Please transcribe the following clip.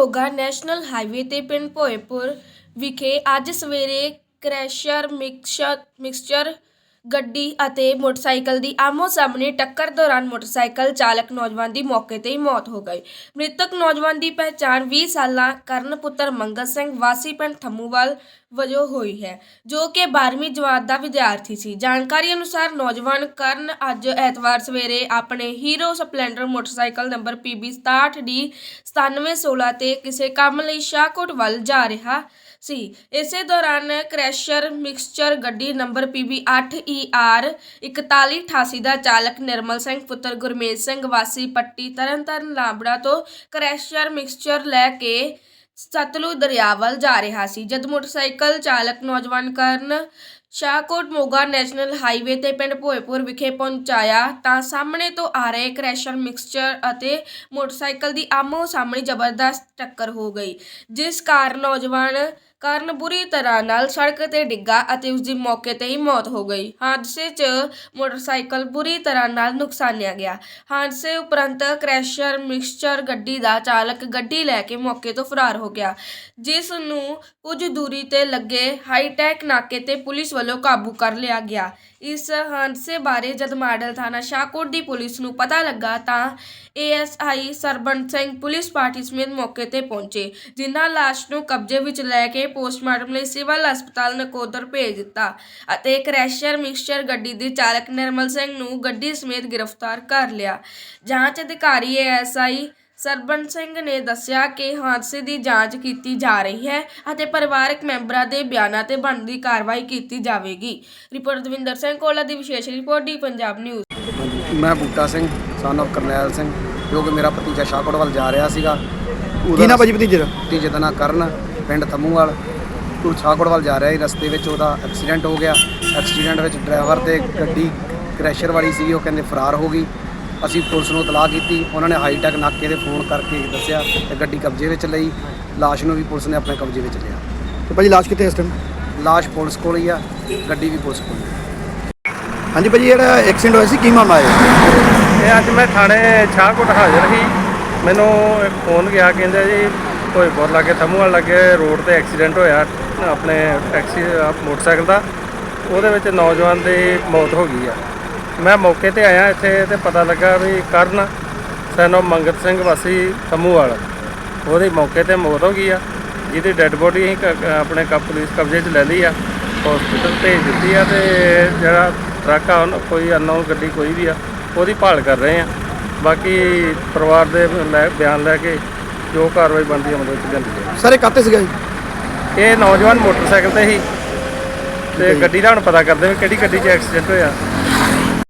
Moga national highway ਤੇ ਪਿੰਡ ਭੋਏਪੁਰ ਵਿਖੇ ਅੱਜ ਸਵੇਰੇ ਕ੍ਰੈਸ਼ਰ ਮਿਕਸਚਰ ਮਿਕਸਚਰ ਗੱਡੀ ਅਤੇ ਮੋਟਰਸਾਈਕਲ ਦੀ ਆਮੋ ਸਾਹਮਣੇ ਟੱਕਰ ਦੌਰਾਨ ਮੋਟਰਸਾਈਕਲ ਚਾਲਕ ਨੌਜਵਾਨ ਦੀ ਮੌਕੇ ਤੇ ਹੀ ਮੌਤ ਹੋ ਗਈ। ਮ੍ਰਿਤਕ ਨੌਜਵਾਨ ਦੀ ਪਹਿਚਾਣ 20 ਸਾਲਾਂ ਕਰਨ ਪੁੱਤਰ ਮੰਗਲ ਸਿੰਘ ਵਾਸੀ ਪਿੰਡ ਥੰਮੂਵਾਲ ਵਜੋਂ ਹੋਈ ਹੈ, ਜੋ ਕਿ 12ਵੀਂ ਜਮਾਤ ਦਾ ਵਿਦਿਆਰਥੀ ਸੀ। ਜਾਣਕਾਰੀ ਅਨੁਸਾਰ ਨੌਜਵਾਨ ਕਰਨ ਅੱਜ ਐਤਵਾਰ ਸਵੇਰੇ ਆਪਣੇ Hero Splendor motorcycle number PB 67D 9716 ਤੇ ਕਿਸੇ ਕੰਮ ਲਈ ਸ਼ਾਹਕੋਟ ਵੱਲ ਜਾ ਰਿਹਾ ਸੀ। ਇਸੇ ਦੌਰਾਨ ਕ੍ਰੈਸ਼ਰ, ਮਿਕਸਚਰ, ਗੱਡੀ ਨੰਬਰ PB 8ER 4188 ਦਾ ਚਾਲਕ ਨਿਰਮਲ ਸਿੰਘ, ਪੁੱਤਰ ਗੁਰਮੇਜ ਸਿੰਘ, ਵਾਸੀ ਪੱਟੀ ਤਰਨਤਾਰਨ ਲਾਂਬੜਾ ਤੋਂ ਕਰੈਸ਼ਰ ਮਿਕਸਚਰ ਲੈ ਕੇ ਸਤਲੁਜ ਦਰਿਆ ਵੱਲ ਜਾ ਰਿਹਾ ਸੀ। ਜਦ ਮੋਟਰਸਾਈਕਲ ਚਾਲਕ ਨੌਜਵਾਨ ਕਰਨ ਸ਼ਾਹਕੋਟ ਮੋਗਾ ਨੈਸ਼ਨਲ ਹਾਈਵੇ ਤੇ ਪਿੰਡ ਭੋਏਪੁਰ ਵਿਖੇ ਪਹੁੰਚਾਇਆ, ਤਾਂ ਸਾਹਮਣੇ ਤੋਂ ਆ ਰਹੇ ਕ੍ਰੈਸ਼ਰ ਮਿਕਸਚਰ ਅਤੇ ਮੋਟਰਸਾਈਕਲ ਦੀ ਆਮੋ ਸਾਹਮਣੇ ਜ਼ਬਰਦਸਤ ਟੱਕਰ ਹੋ ਗਈ, ਜਿਸ ਕਾਰਨ ਨੌਜਵਾਨ ਕਾਰਨ ਬੁਰੀ ਤਰ੍ਹਾਂ ਨਾਲ ਸੜਕ ਤੇ ਡਿੱਗਾ ਅਤੇ ਉਸ ਦੀ ਮੌਕੇ ਤੇ ਹੀ ਮੌਤ ਹੋ ਗਈ। ਹਾਦਸੇ 'ਚ ਮੋਟਰਸਾਈਕਲ ਬੁਰੀ ਤਰ੍ਹਾਂ ਨਾਲ ਨੁਕਸਾਨਿਆ ਗਿਆ। ਹਾਦਸੇ ਉਪਰੰਤ ਕ੍ਰੈਸ਼ਰ ਮਿਕਸਚਰ ਗੱਡੀ ਦਾ ਚਾਲਕ ਗੱਡੀ ਲੈ ਕੇ ਮੌਕੇ ਤੋਂ ਫਰਾਰ ਹੋ ਗਿਆ, ਜਿਸ ਨੂੰ ਕੁਝ ਦੂਰੀ ਤੇ ਲੱਗੇ ਹਾਈਟੈਕ ਨਾਕੇ ਤੇ ਪੁਲਿਸ ਵੱਲੋਂ ਕਾਬੂ ਕਰ ਲਿਆ ਗਿਆ। ਇਸ ਹਾਦਸੇ ਬਾਰੇ ਜਦ ਮਾਡਲ ਥਾਣਾ ਸ਼ਾਹਕੋਟ ਦੀ ਪੁਲਿਸ ਨੂੰ ਪਤਾ ਲੱਗਾ ਤਾਂ ASI Sarbant Singh police party ਸਮੇਤ ਮੌਕੇ ਤੇ ਪਹੁੰਚੇ, ਜਿਨ੍ਹਾਂ ਲਾਸ਼ ਨੂੰ ਕਬਜ਼ੇ ਵਿੱਚ ਲੈ ਕੇ ਪੋਸਟਮਾਰਟਮ ਲਈ ਸਿਵਲ ਹਸਪਤਾਲ ਨਕੋਦਰ ਭੇਜ ਦਿੱਤਾ ਅਤੇ ਕ੍ਰੈਸ਼ਰ ਮਿਕਸਚਰ ਗੱਡੀ ਦੇ ਚਾਲਕ ਨਿਰਮਲ ਸਿੰਘ ਨੂੰ ਗੱਡੀ ਸਮੇਤ ਗ੍ਰਿਫਤਾਰ ਕਰ ਲਿਆ। ਜਾਂਚ ਅਧਿਕਾਰੀ ਏਐਸਆਈ ਸਰਬੰਤ ਸਿੰਘ ਨੇ ਦੱਸਿਆ ਕਿ ਹਾਦਸੇ ਦੀ ਜਾਂਚ ਕੀਤੀ ਜਾ ਰਹੀ ਹੈ ਅਤੇ ਪਰਿਵਾਰਕ ਮੈਂਬਰਾਂ ਦੇ ਬਿਆਨਾਂ ਤੇ ਬਣਦੀ ਕਾਰਵਾਈ ਕੀਤੀ ਜਾਵੇਗੀ। ਰਿਪੋਰਟ ਦਵਿੰਦਰ ਸਿੰਘ ਕੋਲਾ ਦੀ ਵਿਸ਼ੇਸ਼ ਰਿਪੋਰਟ ਡੀ ਪੰਜਾਬ ਨਿਊਜ਼। ਮੈਂ ਬੂਟਾ ਸਿੰਘ son of ਕਰਨੈਲ ਸਿੰਘ ਜੋ ਕਿ ਮੇਰਾ ਭਤੀਜਾ ਸ਼ਾਹਕੋਟ ਵੱਲ ਜਾ ਰਿਹਾ ਸੀਗਾ। ਕੀ ਨਾ ਭਾਜੀ ਭਤੀਜੇ ਦਾ? ਭਤੀਜੇ ਦਾ ਨਾਂ ਕਰਨ। ਪਿੰਡ ਤਮੂਵਾਲ ਉਹ ਸ਼ਾਹਕੋਟ ਵੱਲ ਜਾ ਰਿਹਾ ਸੀ ਰਸਤੇ ਵਿੱਚ ਉਹਦਾ ਐਕਸੀਡੈਂਟ ਹੋ ਗਿਆ। ਐਕਸੀਡੈਂਟ ਵਿੱਚ ਡਰਾਈਵਰ ਤੇ ਗੱਡੀ ਕ੍ਰੈਸ਼ਰ ਵਾਲੀ ਸੀ ਉਹ ਕਹਿੰਦੇ ਫਰਾਰ ਹੋ ਗਈ। ਅਸੀਂ ਪੁਲਿਸ ਨੂੰ ਇਤਲਾਹ ਕੀਤੀ ਉਹਨਾਂ ਨੇ ਹਾਈਟੈਕ ਨਾਕੇ ਤੇ ਫੋਨ ਕਰਕੇ ਦੱਸਿਆ ਤੇ ਗੱਡੀ ਕਬਜ਼ੇ ਵਿੱਚ ਲਈ। ਲਾਸ਼ ਨੂੰ ਵੀ ਪੁਲਿਸ ਨੇ ਆਪਣੇ ਕਬਜ਼ੇ ਵਿੱਚ ਲਿਆ। ਤੇ ਭਾਜੀ ਲਾਸ਼ ਕਿੱਥੇ ਇਸ ਟਾਈਮ ਲਾਸ਼ ਪੁਲਿਸ ਕੋਲ ਹੀ ਆ ਗੱਡੀ ਵੀ ਪੁਲਿਸ ਕੋਲ ਹੀ ਹਾਂਜੀ ਭਾਜੀ ਜਿਹੜਾ ਐਕਸੀਡੈਂਟ ਹੋਇਆ ਸੀ ਕੀ ਮਾਮਲਾ ਹੈ? ਇਹ ਅੱਜ ਮੈਂ ਥਾਣੇ ਸ਼ਾਹਕੋਟ ਹਾਜ਼ਰ ਸੀ। ਮੈਨੂੰ ਇੱਕ ਫੋਨ ਗਿਆ ਕਹਿੰਦੇ ਜੀ ਭੋਜਪੁਰ ਲਾਗੇ ਥਮੂਵਾਲ ਲਾਗੇ, ਰੋਡ ਤੇ ਐਕਸੀਡੈਂਟ ਹੋਇਆ, ਆਪਣੇ ਟੈਕਸੀ ਮੋਟਰਸਾਈਕਲ ਦਾ, ਉਹਦੇ ਵਿੱਚ ਨੌਜਵਾਨ ਦੀ ਮੌਤ ਹੋ ਗਈ ਆ। ਮੈਂ ਮੌਕੇ ਤੇ ਆਇਆ ਇੱਥੇ ਤੇ ਪਤਾ ਲੱਗਾ ਵੀ ਕਰਨ ਸੈਨੋ ਮੰਗਤ ਸਿੰਘ ਵਾਸੀ ਥਮੂਵਾਲ ਉਹਦੀ ਮੌਕੇ ਤੇ ਮੌਤ ਹੋ ਗਈ ਆ। ਜਿਹਦੀ ਡੈੱਡ ਬੋਡੀ ਅਸੀਂ ਕ- ਕ- ਆਪਣੇ ਕਪ ਪੁਲਿਸ ਕਬਜ਼ੇ 'ਚ ਲੈ ਲਈ ਆ ਹਸਪੀਟਲ ਭੇਜ ਦਿੱਤੀ ਆ ਤੇ ਜਿਹੜਾ ਟਰੱਕ ਆ, ਉਹਨੂੰ ਕੋਈ ਅਨਨੋਨ ਗੱਡੀ ਕੋਈ ਵੀ ਆ, ਉਹਦੀ ਭਾਲ ਕਰ ਰਹੇ ਆ। ਬਾਕੀ ਪਰਿਵਾਰ ਦੇ ਲੈ, ਬਿਆਨ ਲੈ ਕੇ ਜੋ ਕਾਰਵਾਈ ਬਣਦੀ ਅਮਲ ਵਿੱਚ ਲਿਆਂਦੀ ਹੈ। ਸਰ ਇਹ ਕਾਤੇ ਸੀਗਾ ਜੀ? ਇਹ ਨੌਜਵਾਨ ਮੋਟਰਸਾਈਕਲ ਤੇ ਸੀ। ਤੇ ਗੱਡੀ ਦਾ ਹੁਣ ਪਤਾ ਕਰਦੇ ਵੀ ਕਿਹੜੀ ਗੱਡੀ 'ਚ ਐਕਸੀਡੈਂਟ ਹੋਇਆ।